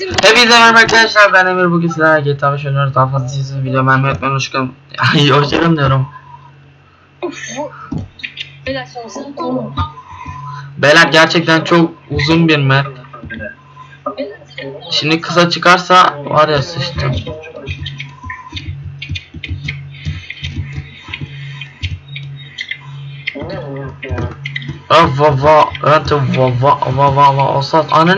Hepinize merhaba arkadaşlar ben Emir bugün sizlerle GTA 5 oynuyoruz daha fazla sizin video beğenmeyi unutmayın hoşçakalın Ay hoşçakalın diyorum Beyler gerçekten çok uzun bir map Şimdi kısa çıkarsa var ya sıçtım Ah, va va evet va va va va va olsa ana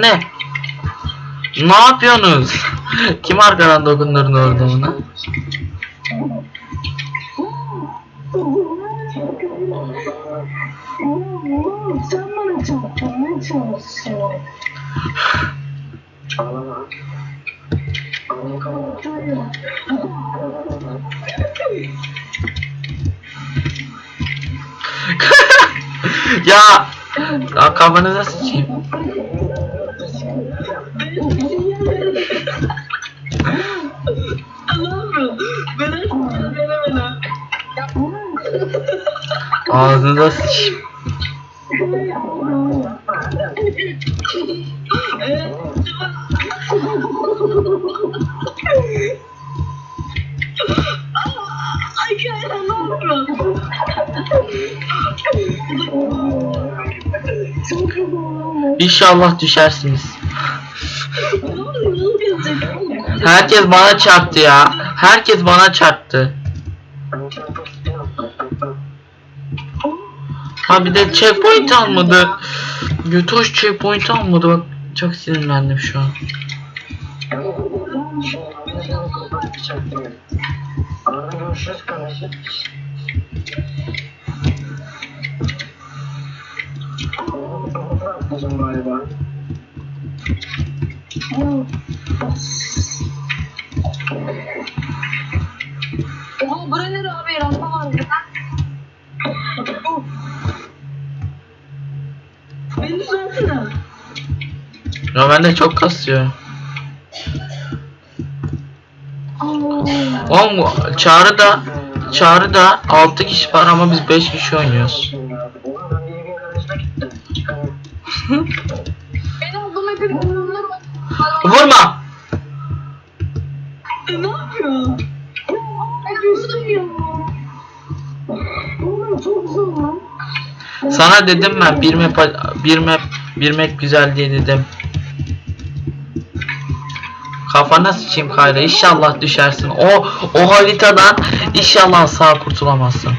ne? Ne yapıyorsunuz? Kim arkadan dokunların orada ona? Sen bana çarptırmaya çalışıyorsun. ya, ya kafanıza sıçayım. Ağzınıza sıçayım. Ay Kayra ne yapıyorsun? Çok güzel. İnşallah düşersiniz. Ne oluyor? Gerçekten. Herkes bana çarptı ya. Herkes bana çarptı. Ha bir de checkpoint almadı. Götoş checkpoint almadı bak. Çok sinirlendim şu an. Galiba. Rampa var burada. Beni düzeltsene. Ya bende çok kasıyor. Oğlum çağrı da çağrı da 6 kişi var ama biz 5 kişi oynuyoruz. Beni aldım hep bir. Vurma. E, ne yapıyor? Sana dedim ben bir map bir map bir map güzel diye dedim. Kafana sıçayım Kayra inşallah düşersin. O o haritadan inşallah sağ kurtulamazsın.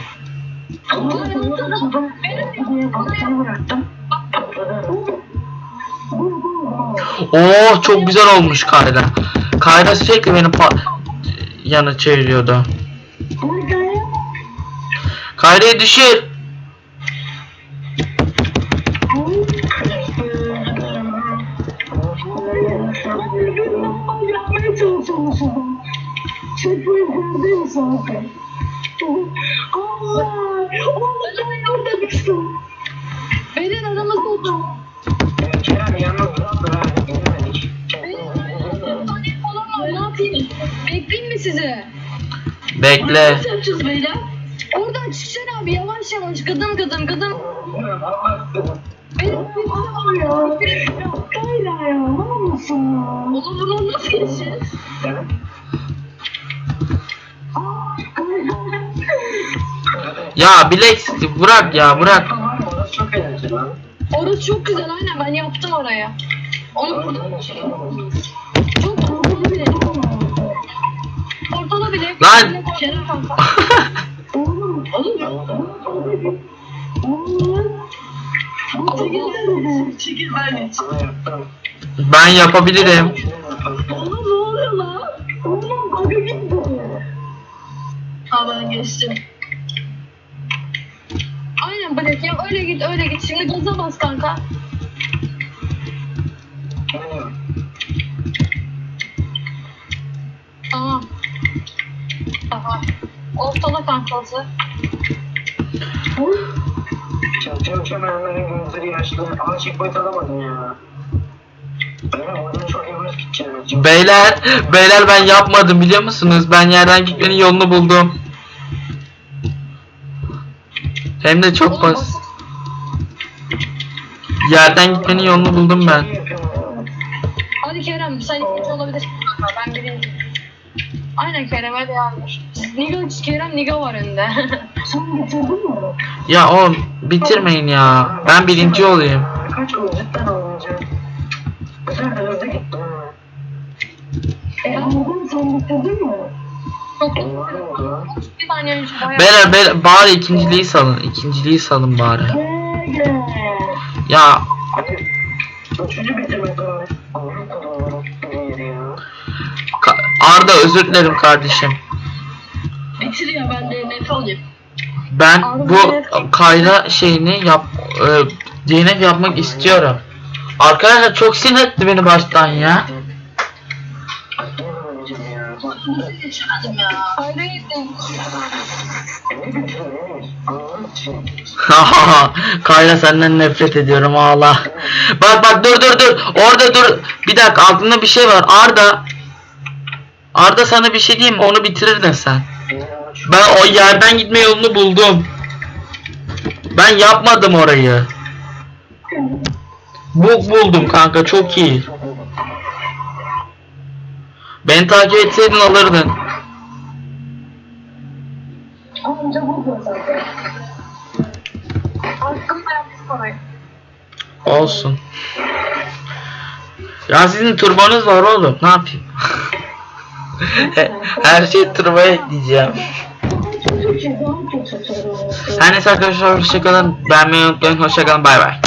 Oo çok güzel olmuş Kayra. Kayra sürekli beni yana çeviriyordu. Kayra'yı düşür. Zaten. Allah! Oğlum ben orada düştüm. Beyler aramızda otur. Kerem yalnız bırak da. Beyler panik falan var. Ne yapayım? Bekleyeyim mi sizi? Bekle. Nasıl yapacağız beyler? Oradan çıksana abi yavaş yavaş gıdım gıdım gıdım. Benim bir Aa ya. Kayra ya. Ne olmasın? Oğlum buradan nasıl geçeceğiz? Ya bilek bırak ya bırak. Orası çok eğlenceli lan. Orası çok güzel aynen ben yaptım oraya. Onu burada çok ortada bile. Ortada bile. Lan! Kanka. Oğlum. Oğlum. Ben yapabilirim. Oğlum ne oluyor lan? Oğlum bug'a gitti. Ha ben geçtim. Aynen Black ya öyle git öyle git. Şimdi gaza bas kanka. Tamam. Tamam. Ortada kankası. Çalışıyorum çömenlerin gözleri yaşlı. Ama checkpoint alamadım ya. Beyler, beyler ben yapmadım biliyor musunuz? Ben yerden gitmenin yolunu buldum. Hem de çok basit. Yerden gitmenin yolunu buldum ben. Hadi Kerem sen ikinci olabilirsin. Ben birinci. Aynen Kerem'e değermiş. Niga Kerem Niga var önde. Sen bitirdin mi? Ya oğlum bitirmeyin ya. Ben birinci olayım. Kaç gol cidden oynayacak. Güzel de hızlı gitti ha. Anladım sen bitirdin mi? Çok? Bir saniye önce bayağı. Beyler, beyler bari ikinciliği salın. İkinciliği salın bari. Ya. Ka- Arda özür dilerim kardeşim. Bitir ya ben de net alayım. Ben bu kayda şeyini yap e, DNF yapmak istiyorum. Arkadaşlar çok sinir etti beni baştan ya. Ne oynayacağım ya? Geçemedim ya. Hayır gittim. Ne bitirmeyiz? Allah'ım için. Kayra senden nefret ediyorum ağla. Bak bak dur dur dur. Orada dur. Bir dakika aklımda bir şey var. Arda. Arda sana bir şey diyeyim mi? Onu bitirirdin sen. Ben o yerden gitme yolunu buldum. Ben yapmadım orayı. Bug buldum kanka çok iyi. Beni takip etseydin alırdın. Anca burada zaten. Aklımda yaptım orayı. Olsun. Ya sizin turbanız var oğlum. Ne yapayım? Her şey turboya ekleyeceğim. Her neyse arkadaşlar hoşçakalın. Beğenmeyi unutmayın. Hoşçakalın. Bay bay.